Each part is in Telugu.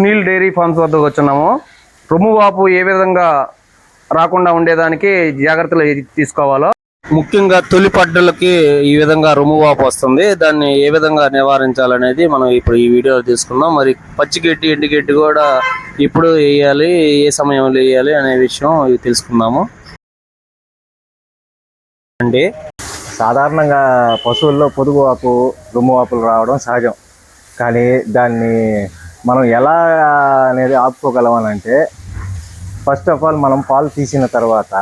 సునీల్ డైరీ ఫార్మ్స్ వద్దకు వచ్చున్నాము. రొమ్ము వాపు ఏ విధంగా రాకుండా ఉండేదానికి జాగ్రత్తలు తీసుకోవాలో. ముఖ్యంగా తొలి పడ్డలకి ఈ విధంగా రొమ్ము వాపు వస్తుంది. దాన్ని ఏ విధంగా నివారించాలనేది మనం ఇప్పుడు ఈ వీడియోలో తీసుకుందాం. మరి పచ్చిగడ్డి ఎండుగడ్డి కూడా ఇప్పుడు వేయాలి ఏ సమయంలో వేయాలి అనే విషయం ఇవి తెలుసుకుందాము. అండి సాధారణంగా పశువుల్లో పొదుగు వాపు రుమ్ము వాపులు రావడం సహజం. కానీ దాన్ని మనం ఎలా అనేది ఆపుకోగలమనంటే ఫస్ట్ ఆఫ్ ఆల్ మనం పాలు తీసిన తర్వాత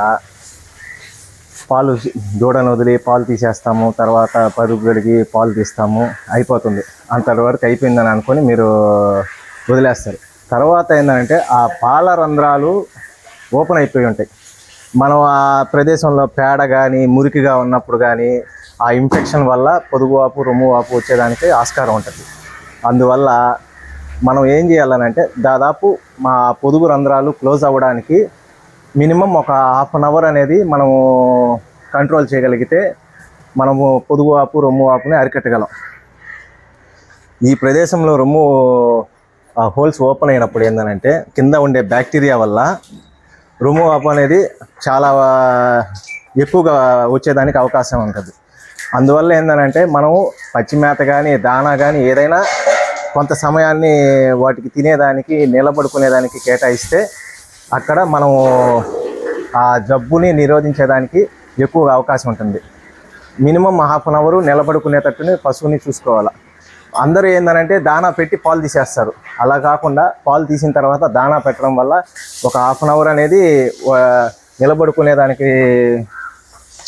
పాలు దూడను వదిలి పాలు తీసేస్తాము తర్వాత పరుగు గడిగి పాలు తీస్తాము అయిపోతుంది. అంతవరకు అయిపోయిందని అనుకొని మీరు వదిలేస్తారు. తర్వాత ఏంటంటే ఆ పాల రంధ్రాలు ఓపెన్ అయిపోయి ఉంటాయి. మనం ఆ ప్రదేశంలో పేడ కానీ మురికిగా ఉన్నప్పుడు కానీ ఆ ఇన్ఫెక్షన్ వల్ల పొదుగు వాపు రొమ్ము వాపు వచ్చేదానికి ఆస్కారం ఉంటుంది. అందువల్ల మనం ఏం చేయాలనంటే దాదాపు మా పొదుగు రంధ్రాలు క్లోజ్ అవ్వడానికి మినిమం ఒక హాఫ్ అన్ అవర్ అనేది మనము కంట్రోల్ చేయగలిగితే మనము పొదుగు వాపు రొమ్ము వాపుని అరికట్టగలం. ఈ ప్రదేశంలో రొమ్ము ఆ హోల్స్ ఓపెన్ అయినప్పుడు ఏంటంటే కింద ఉండే బ్యాక్టీరియా వల్ల రొమ్ము వాపు అనేది చాలా ఎక్కువగా వచ్చేదానికి అవకాశం ఉంటుంది. అందువల్ల ఏంటంటే మనము పచ్చి మేత కానీ దానా కానీ ఏదైనా కొంత సమయాన్ని వాటికి తినేదానికి నిలబడుకునేదానికి కేటాయిస్తే అక్కడ మనము ఆ జబ్బుని నిరోధించేదానికి ఎక్కువగా అవకాశం ఉంటుంది. మినిమం హాఫ్ అన్ అవర్ నిలబడుకునేటట్టుని పశువుని చూసుకోవాలి. అందరూ ఏంటంటే దానా పెట్టి పాలు తీసేస్తారు. అలా కాకుండా పాలు తీసిన తర్వాత దానా పెట్టడం వల్ల ఒక హాఫ్ అన్ అవర్ అనేది నిలబడుకునేదానికి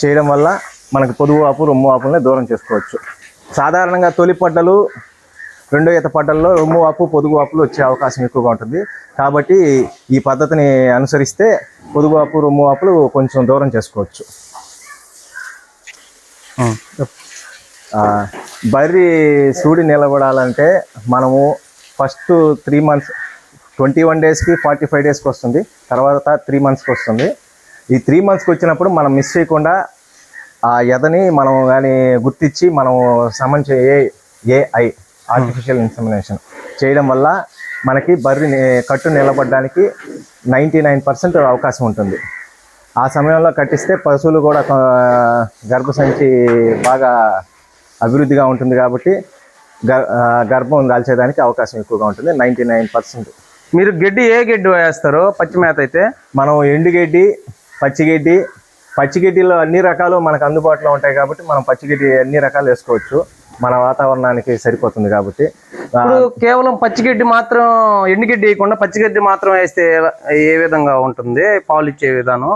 చేయడం వల్ల మనకు పొదుగు వాపు రొమ్ము వాపుల్ని దూరం చేసుకోవచ్చు. సాధారణంగా తొలి పంటలు రెండో ఈత పడ్డల్లో రొమ్ము వాపు పొదుగు వాపులు వచ్చే అవకాశం ఎక్కువగా ఉంటుంది. కాబట్టి ఈ పద్ధతిని అనుసరిస్తే పొదుగు వాపు రొమ్ము వాపులు కొంచెం దూరం చేసుకోవచ్చు. బర్రి సూడి నిలబడాలంటే మనము first three months twenty one డేస్కి ఫార్టీ ఫైవ్ డేస్కి వస్తుంది. తర్వాత త్రీ మంత్స్కి వస్తుంది. ఈ త్రీ మంత్స్కి వచ్చినప్పుడు మనం మిస్ చేయకుండా ఆ ఎదని మనం కానీ గుర్తించి మనం సమన్ చే ఏఐ ఆర్టిఫిషియల్ ఇన్సమినేషన్ చేయడం వల్ల మనకి బర్రి కట్టు నిలబడడానికి నైంటీ నైన్ పర్సెంట్ అవకాశం ఉంటుంది. ఆ సమయంలో కట్టిస్తే పశువులు కూడా గర్భసంచి బాగా అభివృద్ధిగా ఉంటుంది కాబట్టి గర్భం దాల్చేదానికి అవకాశం ఎక్కువగా ఉంటుంది నైంటీ నైన్ పర్సెంట్. మీరు గడ్డి ఏ గడ్డి వేస్తారు పచ్చి మేత అయితే? మనం ఎండుగడ్డి పచ్చిగడ్డి పచ్చిగడ్డిలో అన్ని రకాలు మనకు అందుబాటులో ఉంటాయి కాబట్టి మనం పచ్చిగడ్డి అన్ని రకాలు వేసుకోవచ్చు. మన వాతావరణానికి సరిపోతుంది కాబట్టి కేవలం పచ్చిగడ్డి మాత్రం ఎండుగడ్డి వేయకుండా పచ్చిగడ్డి మాత్రం వేస్తే ఏ విధంగా ఉంటుంది? పాలు ఇచ్చే విధానం?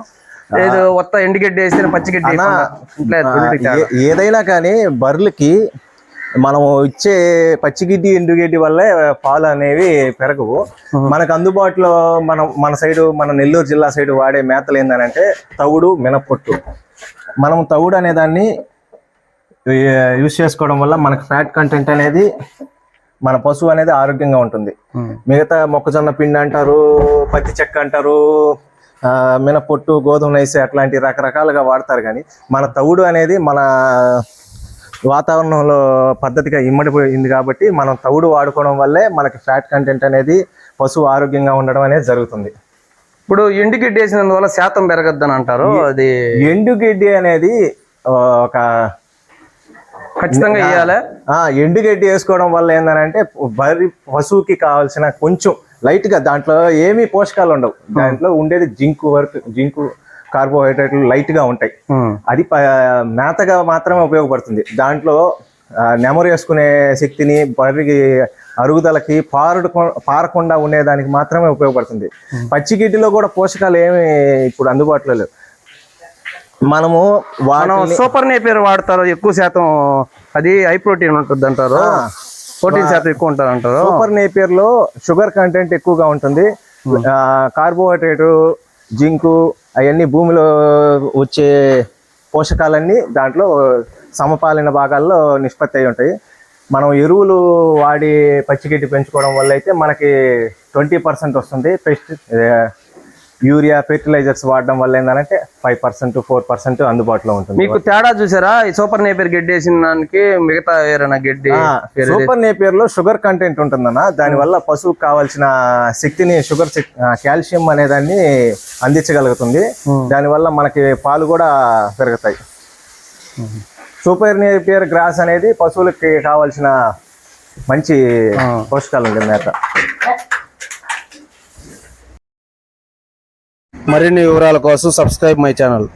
లేదు కొత్త ఎండుగడ్డి వేస్తే పచ్చిగడ్డి ఏదైనా కానీ బర్రెలకి మనం ఇచ్చే పచ్చిగిడ్డి ఎండుగడ్డి వల్లే పాలు అనేవి పెరగవు. మనకు అందుబాటులో మనం మన సైడు మన నెల్లూరు జిల్లా సైడు వాడే మేతలు ఏంటంటే తవుడు మినపొట్టు. మనం తవుడు అనే దాన్ని యూస్ చేసుకోవడం వల్ల మనకు ఫ్యాట్ కంటెంట్ అనేది మన పశువు అనేది ఆరోగ్యంగా ఉంటుంది ఉం. మిగతా మొక్కజొన్న పిండి అంటారు పత్తి చెక్క అంటారు మినపొట్టు గోధుమ నైస్ అట్లాంటి రకరకాలుగా వాడతారు కానీ మన తవుడు అనేది మన వాతావరణంలో పద్ధతిగా ఇమ్మడిపోయింది కాబట్టి మనం తవుడు వాడుకోవడం వల్లే మనకి ఫ్యాట్ కంటెంట్ అనేది పశువు ఆరోగ్యంగా ఉండడం అనేది జరుగుతుంది ఇప్పుడు ఎండుగడ్డి వేసినందువల్ల శాతం పెరగద్దని అంటారు అది ఎండుగడ్డి అనేది ఒక ఖచ్చితంగా వేయాలి ఆ ఎండుగడ్డి వేసుకోవడం వల్ల ఏంటంటే బరి పశువుకి కావాల్సిన కొంచెం లైట్గా దాంట్లో ఏమీ పోషకాలు ఉండవు. దాంట్లో ఉండేది జింకు వర్క్ జింకు కార్బోహైడ్రేట్లు లైట్గా ఉంటాయి. అది మేతగా మాత్రమే ఉపయోగపడుతుంది. దాంట్లో నెమరు వేసుకునే శక్తిని బర్రెకి అరుగుదలకి పారుడు పారకుండా ఉండేదానికి మాత్రమే ఉపయోగపడుతుంది. పచ్చిగిడ్డిలో కూడా పోషకాలు ఏమి ఇప్పుడు అందుబాటులో లేవు. మనము మనం సూపర్ నేపియర్ వాడతారు ఎక్కువ శాతం అది హై ప్రోటీన్ ఉంటుంది అంటారు. ప్రోటీన్ శాతం ఎక్కువ ఉంటుంది అంటారు. సూపర్ నేపియర్లో షుగర్ కంటెంట్ ఎక్కువగా ఉంటుంది. కార్బోహైడ్రేట్ జింకు అవన్నీ భూమిలో వచ్చే పోషకాలన్నీ దాంట్లో సమపాలిన భాగాల్లో నిష్పత్తి అయి ఉంటాయి. మనం ఎరువులు వాడి పచ్చిగడ్డి పెంచుకోవడం వల్ల అయితే మనకి ట్వంటీ పర్సెంట్ వస్తుంది. పెస్ట్ యూరియా ఫెర్టిలైజర్స్ వాడడం వల్ల ఏంటంటే ఫైవ్ పర్సెంట్ ఫోర్ పర్సెంట్ అందుబాటులో ఉంటుంది. మీకు తేడా చూసారా? ఈ సూపర్ నేపర్ గడ్డి వేసిన దానికి మిగతా ఏరైనా గడ్డి సూపర్ నేపియర్లో షుగర్ కంటెంట్ ఉంటుందన్న. దాని వల్ల పశువుకు కావాల్సిన శక్తిని షుగర్ కాల్షియం అనే దాన్ని అందించగలుగుతుంది. దాని వల్ల మనకి పాలు కూడా పెరుగుతాయి. సూపర్ నేపియర్ గ్రాస్ అనేది పశువులకి కావాల్సిన మంచి పోషకాలు ఉంటుంది మేత. మరిన్ని వివరాల కోసం సబ్స్క్రైబ్ మై ఛానల్.